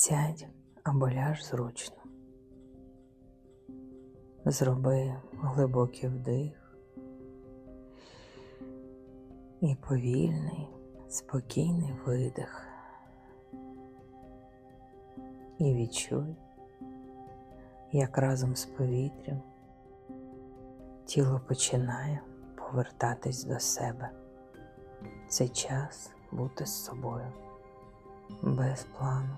Сядь або ляж зручно. Зроби глибокий вдих і повільний, спокійний видих. І відчуй, як разом з повітрям тіло починає повертатись до себе. Це час бути з собою, без плану,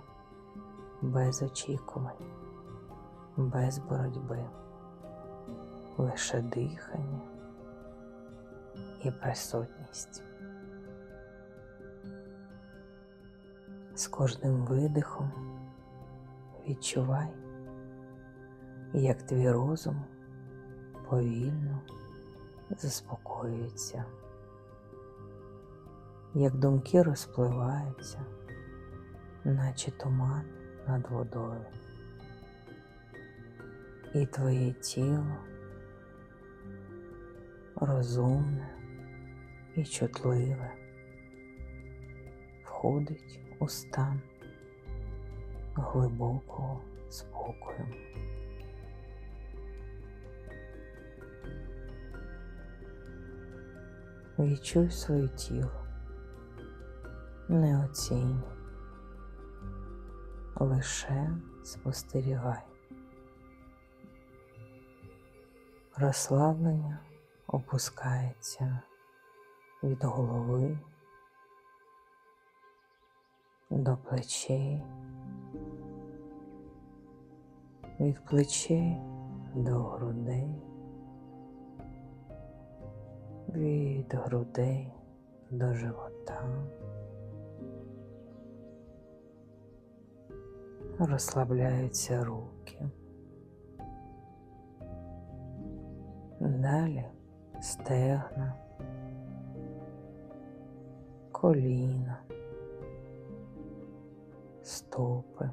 без очікувань, без боротьби, лише дихання і присутність. З кожним видихом відчувай, як твій розум повільно заспокоюється, як думки розпливаються, наче туман над водою, і твоє тіло розумне і чутливе входить у стан глибокого спокою. Відчуй своє тіло, не оцінюй, лише спостерігай. Розслаблення опускається від голови до плечей, від плечей до грудей, від грудей до живота. Розслабляються руки. Далі стегна, коліна, стопи.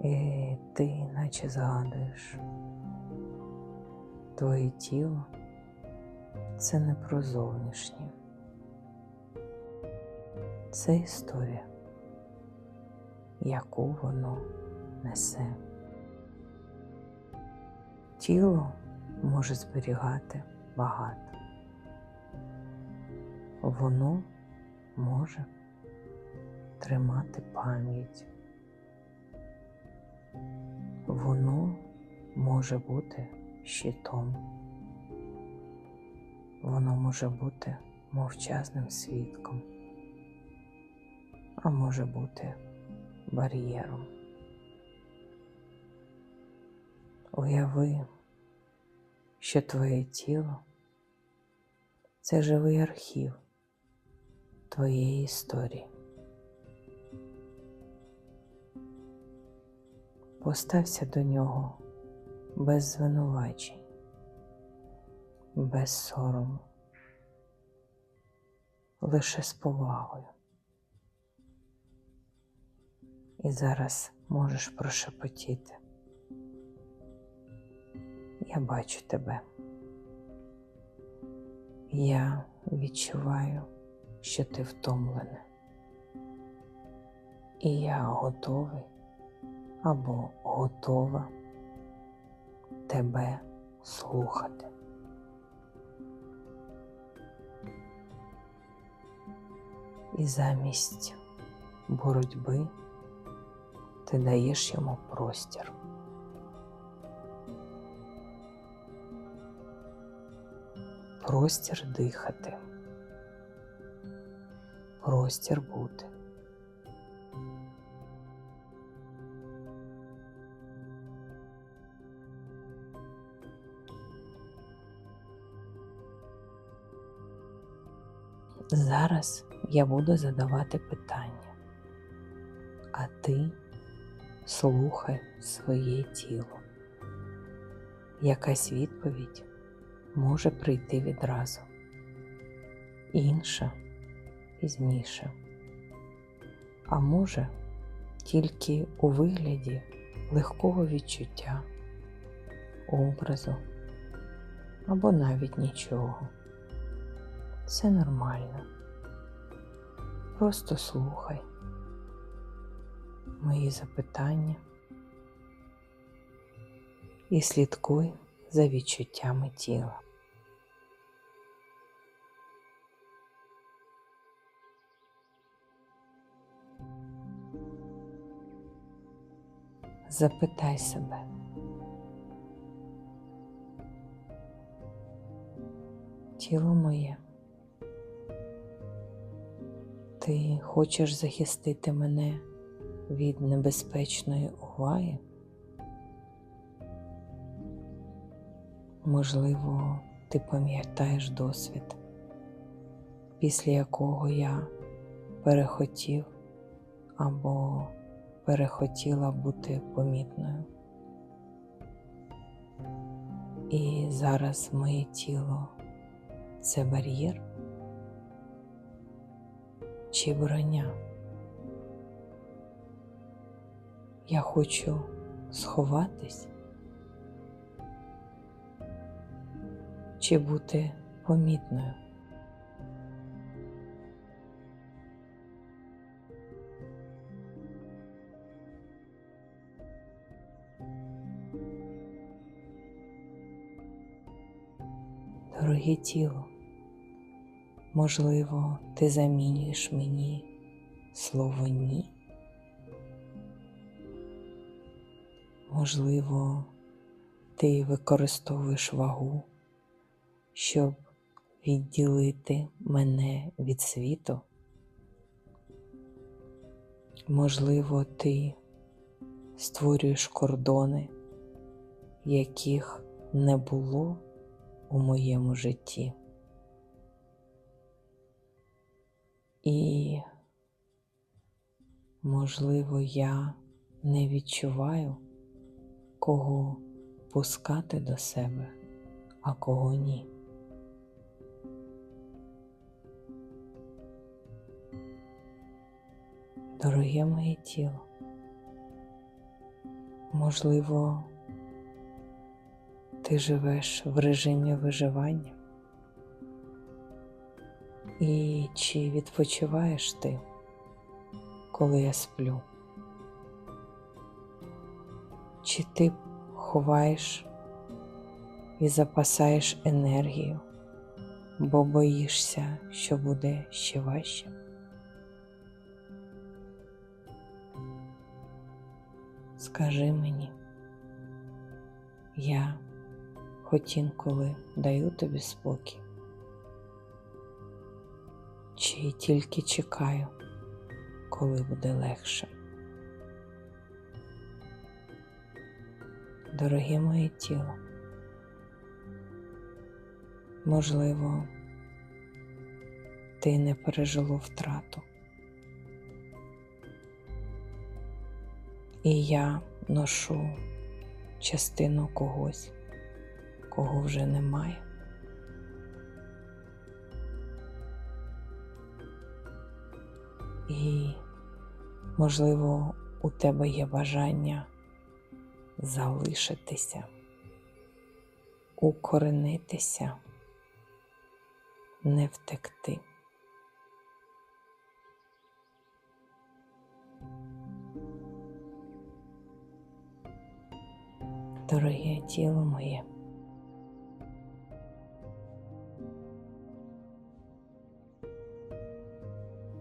І ти наче згадуєш, твоє тіло це не про зовнішнє. Це історія, яку воно несе. Тіло може зберігати багато. Воно може тримати пам'ять. Воно може бути щитом. Воно може бути мовчазним свідком, а може бути бар'єром. Уяви, що твоє тіло це живий архів твоєї історії. Постався до нього без звинувачень, без сорому, лише з повагою. І зараз можеш прошепотіти. Я бачу тебе. Я відчуваю, що ти втомлений. І я готовий або готова тебе слухати. І замість боротьби ти даєш йому простір. Простір дихати, простір бути. Зараз я буду задавати питання, а ти слухай своє тіло. Якась відповідь може прийти відразу, інша пізніше, а може тільки у вигляді легкого відчуття, образу або навіть нічого. Це нормально. Просто слухай мої запитання і слідкуй за відчуттями тіла. Запитай себе, тіло моє, ти хочеш захистити мене від небезпечної уваги? Можливо, ти пам'ятаєш досвід, після якого я перехотів або перехотіла бути помітною. І зараз моє тіло це бар'єр чи броня. Я хочу сховатись чи бути помітною. Дороге тіло, можливо, ти замінюєш мені слово ні. Можливо, ти використовуєш вагу, щоб відділити мене від світу. Можливо, ти створюєш кордони, яких не було у моєму житті. І, можливо, я не відчуваю, кого пускати до себе, а кого ні. Дороге моє тіло, можливо, ти живеш в режимі виживання? І чи відпочиваєш ти, коли я сплю? Чи ти ховаєш і запасаєш енергію, бо боїшся, що буде ще важче? Скажи мені, я хоч інколи даю тобі спокій, чи тільки чекаю, коли буде легше. Дороге моє тіло, можливо, ти не пережило втрату. І я ношу частину когось, кого вже немає. І, можливо, у тебе є бажання залишитися, укоренитися, не втекти. Дороге тіло моє.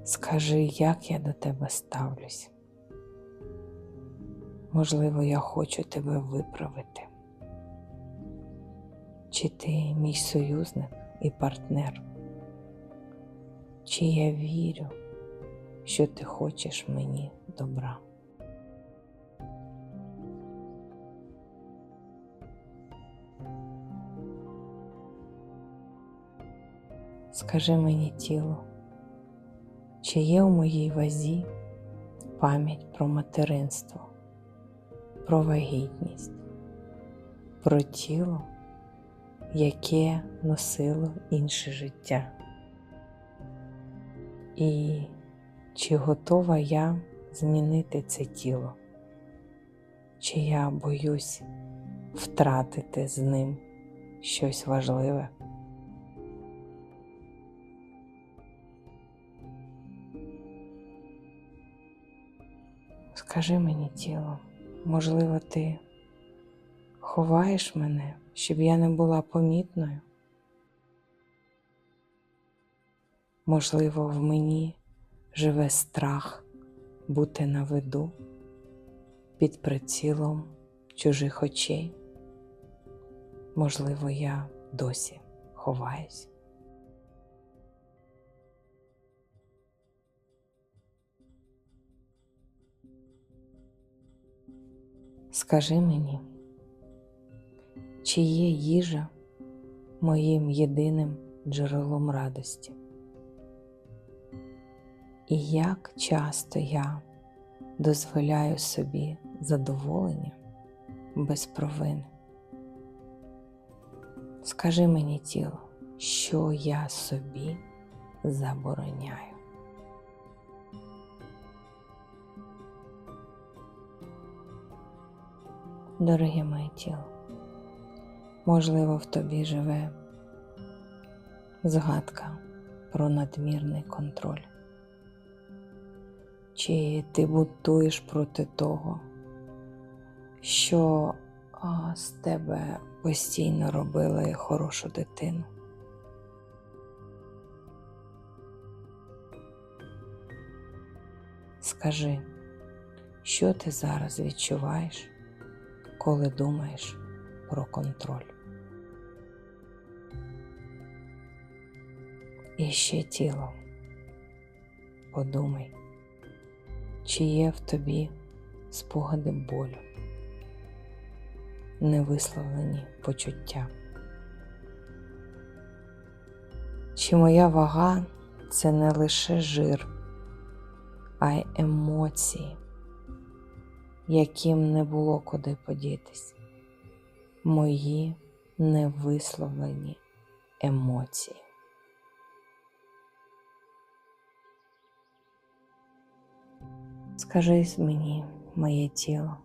Скажи, як я до тебе ставлюсь. Можливо, я хочу тебе виправити. Чи ти мій союзник і партнер? Чи я вірю, що ти хочеш мені добра? Скажи мені тіло, чи є у моїй вазі пам'ять про материнство, про вагітність, про тіло, яке носило інше життя? І чи готова я змінити це тіло? Чи я боюсь втратити з ним щось важливе? Скажи мені, тіло, можливо, ти ховаєш мене, щоб я не була помітною? Можливо, в мені живе страх бути на виду під прицілом чужих очей. Можливо, я досі ховаюсь. Скажи мені, чи є їжа моїм єдиним джерелом радості? І як часто я дозволяю собі задоволення без провини? Скажи мені, тіло, що я собі забороняю. Дороге моє тіло, можливо, в тобі живе згадка про надмірний контроль. Чи ти бунтуєш проти того, що з тебе постійно робили хорошу дитину? Скажи, що ти зараз відчуваєш, коли думаєш про контроль? І ще тіло. Подумай, чи є в тобі спогади болю, невисловлені почуття? Чи моя вага це не лише жир, а й емоції, яким не було куди подітись? Мої невисловлені емоції. Скажи мені, моє тіло,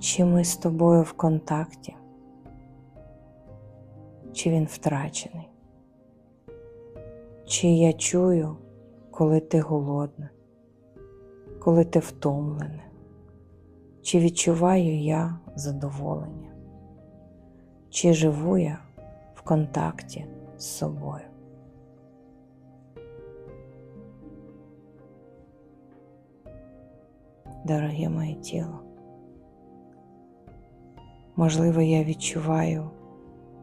чи ми з тобою в контакті, чи він втрачений? Чи я чую, коли ти голодна, коли ти втомлене, чи відчуваю я задоволення, чи живу я в контакті з собою? Дороге моє тіло, можливо, я відчуваю,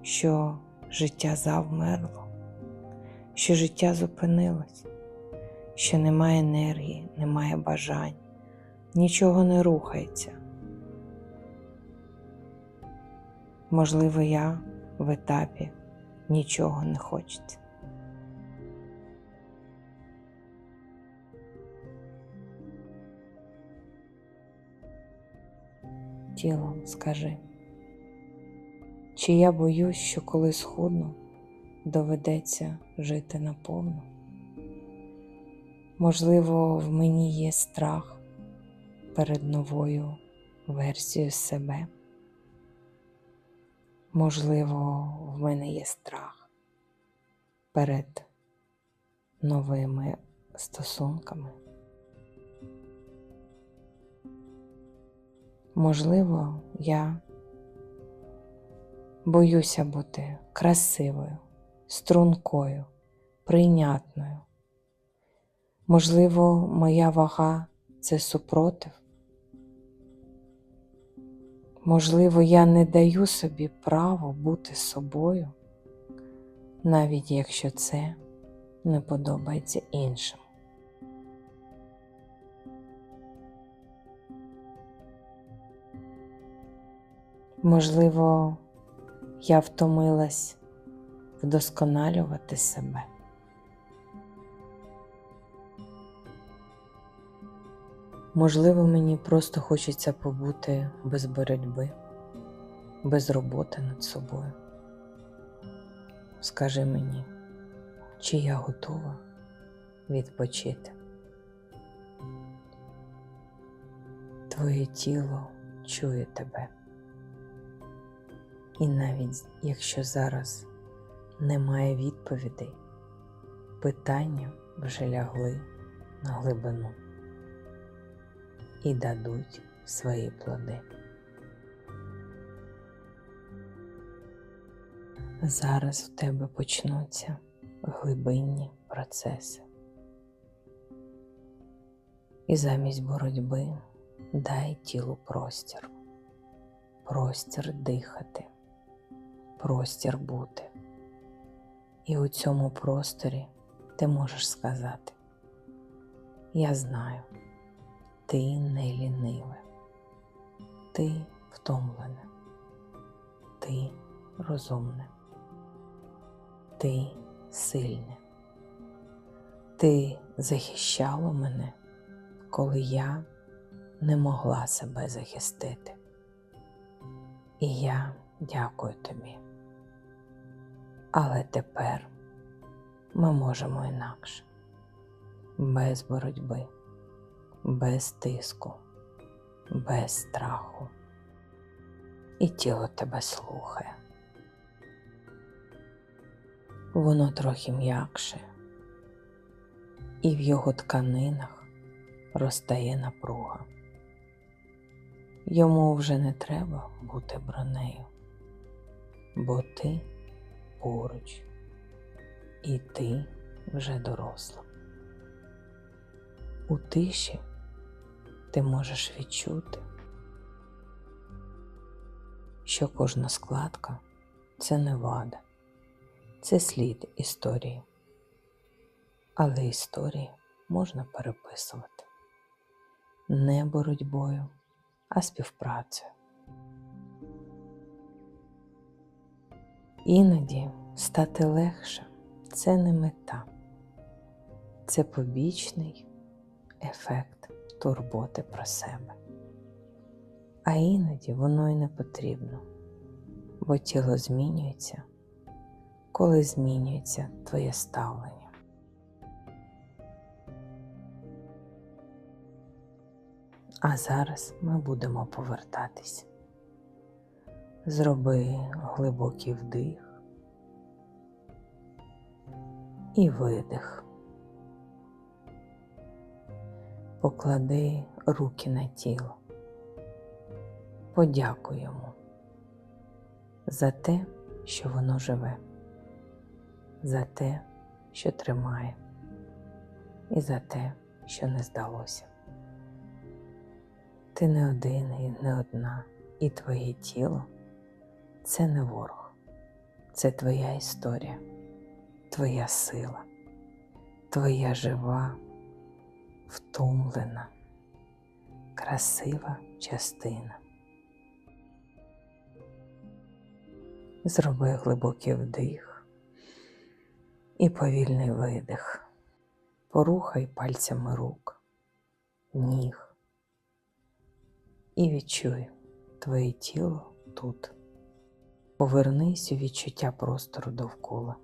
що життя завмерло, що життя зупинилось, що немає енергії, немає бажань, нічого не рухається. Можливо, я в етапі нічого не хочеться. тілом скажи, чи я боюсь, що коли схудну, доведеться жити наповну? Можливо, в мені є страх перед новою версією себе. Можливо, в мене є страх перед новими стосунками. Можливо, я боюся бути красивою, стрункою, прийнятною. Можливо, моя вага це супротив. Можливо, я не даю собі право бути собою, навіть якщо це не подобається іншим. Можливо, я втомилась вдосконалювати себе. Можливо, мені просто хочеться побути без боротьби, без роботи над собою. Скажи мені, чи я готова відпочити? Твоє тіло чує тебе. І навіть якщо зараз немає відповідей, питання вже лягли на глибину. І дадуть свої плоди. Зараз в тебе почнуться глибинні процеси. І замість боротьби дай тілу простір, простір дихати, простір бути. І у цьому просторі ти можеш сказати: Я знаю, ти не ліниве, ти втомлене, ти розумне, ти сильне, ти захищала мене, коли я не могла себе захистити. І я дякую тобі. Але тепер ми можемо інакше, без боротьби, без тиску, без страху. І тіло тебе слухає. Воно трохи м'якше, і в його тканинах розтає напруга. Йому вже не треба бути бронею, бо ти поруч, і ти вже доросла. У тиші ти можеш відчути, що кожна складка це не вада, це слід історії. Але історії можна переписувати не боротьбою, а співпрацею. Іноді стати легше це не мета, це побічний ефект турботи про себе. А іноді воно й не потрібно, бо тіло змінюється, коли змінюється твоє ставлення. А зараз ми будемо повертатись. Зроби глибокий вдих і видих. Поклади руки на тіло. Подякуй йому за те, що воно живе, за те, що тримає, і за те, що не здалося. Ти не один і не одна, і твоє тіло це не ворог, це твоя історія, твоя сила, твоя жива, втомлена, красива частина. Зроби глибокий вдих і повільний видих. Порухай пальцями рук, ніг і відчуй твоє тіло тут. Повернись у відчуття простору довкола.